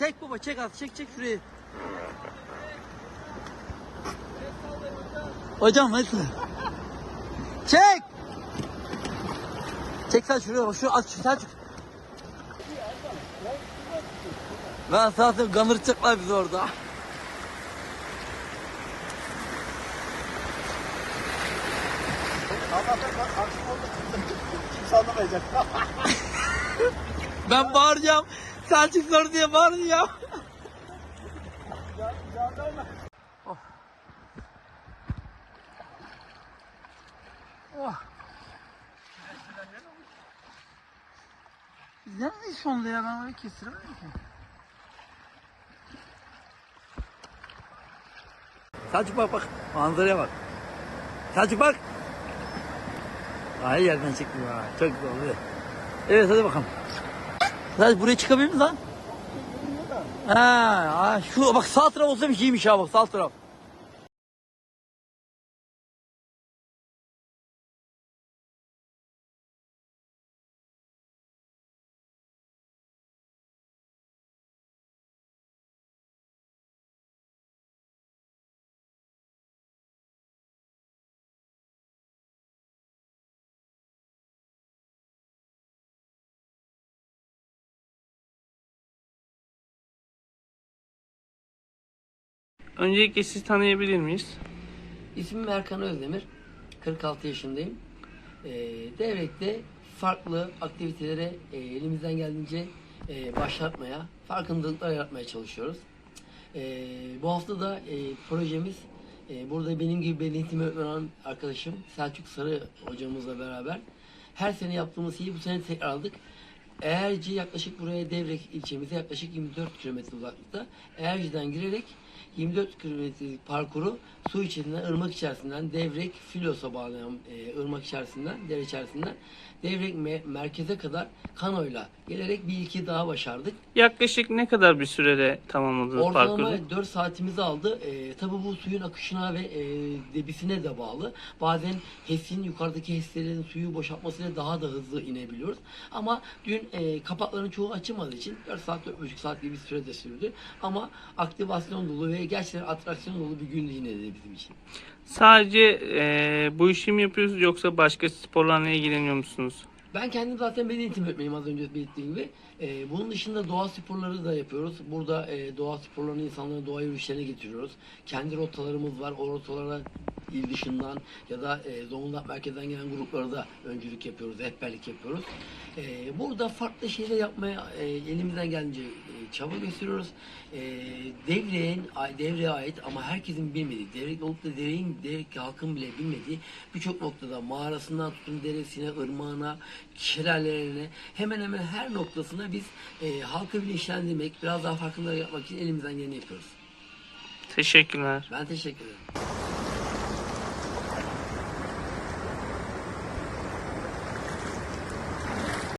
baba çek az çek çek şurayı. Hocam nasıl? Çek. Çek sen şuraya bak şu aç şu Selçuk. Ben zaten ganıracaklar bizi orada. Ben bağıracağım. Selçuk sor diye bağıracağım. Oh. Oh. Biz neredeyiz şu anda ya? Ben orayı kestiremedim ki. Selçuk bak bak. Manzaraya bak. Selçuk bak. Ay yerden çıktı ha. Çok güzel oluyor. Evet hadi bakalım. Hadi buraya çıkabilir miyiz lan? Ha, ha, şu bak sağ taraf olsa bir şeymiş ha bak sağ taraf. Öncelikle sizi tanıyabilir miyiz? İsmim Erkan Özdemir. 46 yaşındayım. Ee, Devrek'te farklı aktivitelere e, elimizden geldiğince e, başlatmaya, farkındalıklar yaratmaya çalışıyoruz. Ee, bu hafta da e, projemiz e, burada benim gibi beden eğitimi öğretmen olan arkadaşım Selçuk Sarı hocamızla beraber her sene yaptığımız şeyi bu sene tekrar aldık. Eğerci yaklaşık buraya Devrek ilçemize yaklaşık 24 kilometre uzaklıkta. Eğerci'den girerek 24 kilometrelik parkuru su içerisinden, ırmak içerisinden, Devrek, Filos'a bağlayan e, ırmak içerisinden, dere içerisinden Devrek me- merkeze kadar kanoyla gelerek bir iki daha başardık. Yaklaşık ne kadar bir sürede tamamladınız Ortalama parkuru? 4 saatimizi aldı. E, tabii bu suyun akışına ve e, debisine de bağlı. Bazen HES'in yukarıdaki HES'lerin suyu boşaltmasıyla daha da hızlı inebiliyoruz. Ama dün e, kapakların çoğu açılmadığı için 4 saat 4,5 saat gibi bir sürede sürdü. Ama aktivasyon dolu ve gerçekten atraksiyon dolu bir gündü yine de bizim için. Sadece e, bu işi mi yapıyorsunuz yoksa başka sporlarla ilgileniyor musunuz? Ben kendim zaten beden eğitimi öğretmeniyim az önce belirttiğim gibi. Ee, bunun dışında doğa sporları da yapıyoruz. Burada e, doğa sporlarını insanları doğa yürüyüşlerine getiriyoruz. Kendi rotalarımız var. O rotalara il dışından ya da e, Zonguldak merkezden gelen gruplara da öncülük yapıyoruz, rehberlik yapıyoruz. E, burada farklı şeyler yapmaya e, elimizden gelince e, çaba gösteriyoruz. E, Devre'nin, Devre'ye ait ama herkesin bilmediği, Devre olup da Devre'nin, Devre halkın bile bilmediği birçok noktada mağarasından tutun deresine, ırmağına, şelalelerine hemen hemen her noktasına biz e, halkı bilinçlendirmek, biraz daha farkındalık yapmak için elimizden geleni yapıyoruz. Teşekkürler. Ben teşekkür ederim.